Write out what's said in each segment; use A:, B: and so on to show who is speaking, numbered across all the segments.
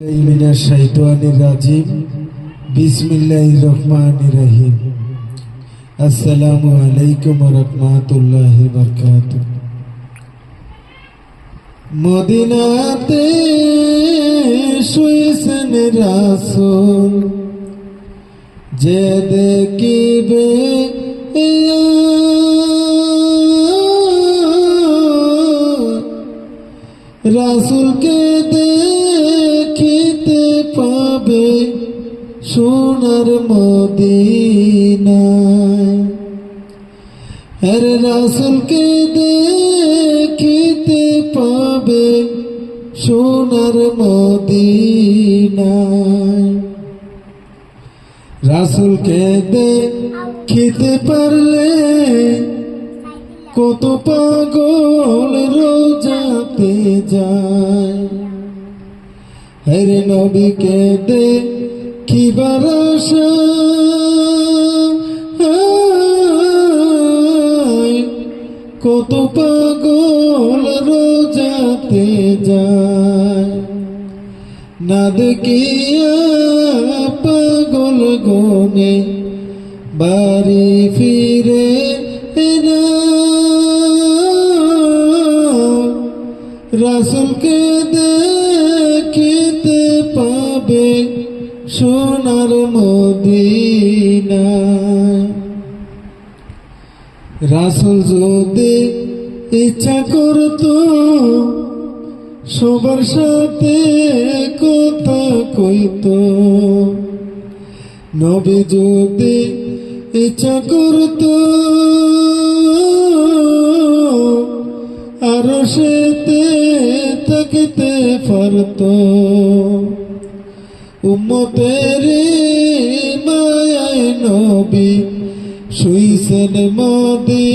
A: মিনার শাহিদানির রাজিম। আলাইকুম রহমাতুল্লাহ বরকাত মদিনাতে শুয়েছেন রাসূল। যে দেখিবে রাসুলকে মদিনায় হর রাসুলকে দেখিতে পাবে সোনার মদিনায়। রাসুলকে দেখিতে পারলে কত পাগল রোজাতে যায়। হরে নবীকে দেখিবার আশায় কত পাগল রোজাতে যায়। না দেখিয়া পাগল গনে বাড়ি ফিরে রাসুলকে দেখিতে পাবে সোনার মদিনা রাসুল যদি ইচ্ছা করতো, সবার সাথে কথা কইতো। নবী যদি ইচ্ছা করতো, আর সেতে থাকতে পারত। উম্মতের মায়ায় নবী শুইছেন মদিনায়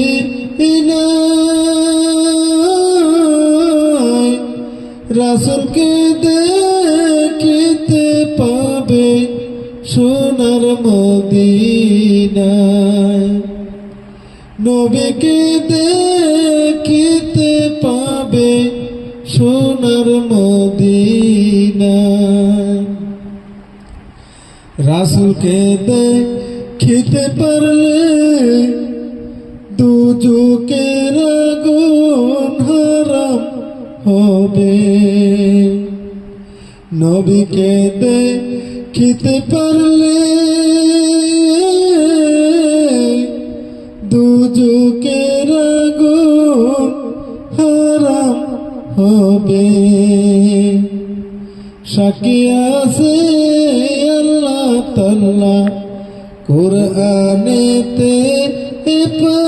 A: রাসুলকে দেখিতে পাবে সোনার মদিনায়। নবীকে দেখিতে পাবে সোনার মদিনায়। রাসুলকে দেখিতে পারলে দুজুকের আগুন হারাম হবে। নবীকে দেখিতে পারলে দুজুকের আগুন হারাম হবে। সাকি আছে আল্লাহ তাল্লা কোরআনেতে পাই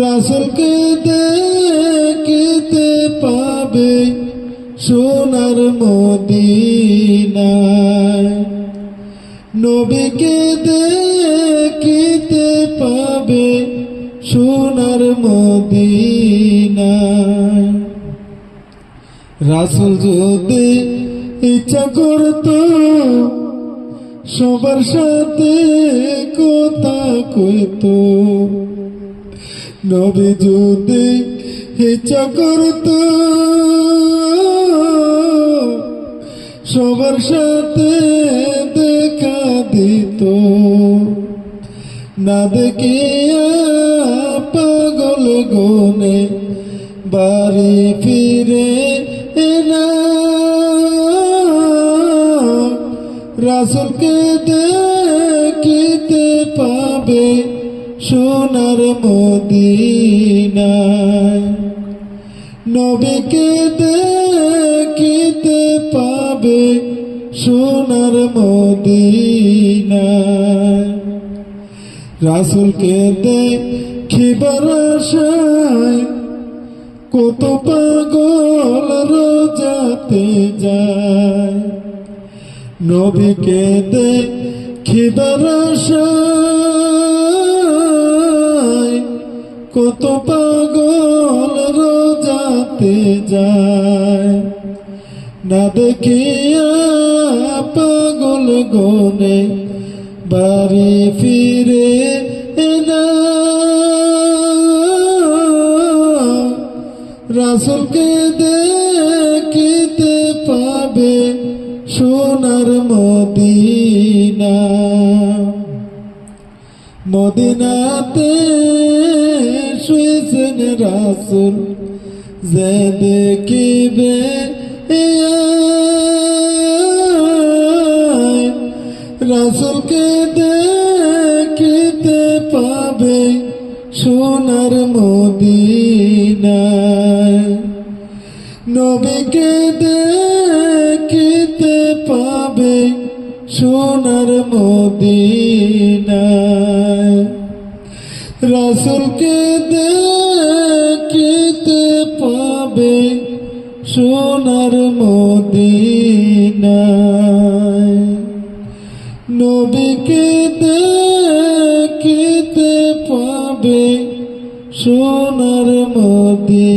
A: রাসুলকে দেখিতে পাবে সোনার মদিনায়। নবীকে দেখিতে পাবে সোনার মদিনায়। রাসুল যদি ইচ্ছা করত সবার সাথে কথা কইত। নবী যদি ইচ্ছা করত সবার সাথে দেখা দিত। না দেখিয়া পাগল গনে বাড়ি ফিরে রাসুলকে দেখিতে পাবে সোনার মদিনায়। নবীকে দেখিতে পাবে সোনার মদিনায়। রাসুলকে দেখিবার আশায় কত পাগল রোজাতে যায়। নবীকে দেখিবার কত পাগল রোজাতে যায়। না দেখিয়া পাগল গনে বাড়ি ফিরে না রাসুলকে দে মদিনাতে শুয়েছেন রাসুল, যে দেখিবে রাসুলকে দেখিতে পাবে সোনার মদিনায়। নবীকে দেখিতে পাবে সোনার মদিনায়। রাসুলকে দেখিতে পাবে সোনার মদিনায়। নবীকে দেখিতে পাবে সোনার মদিনায়।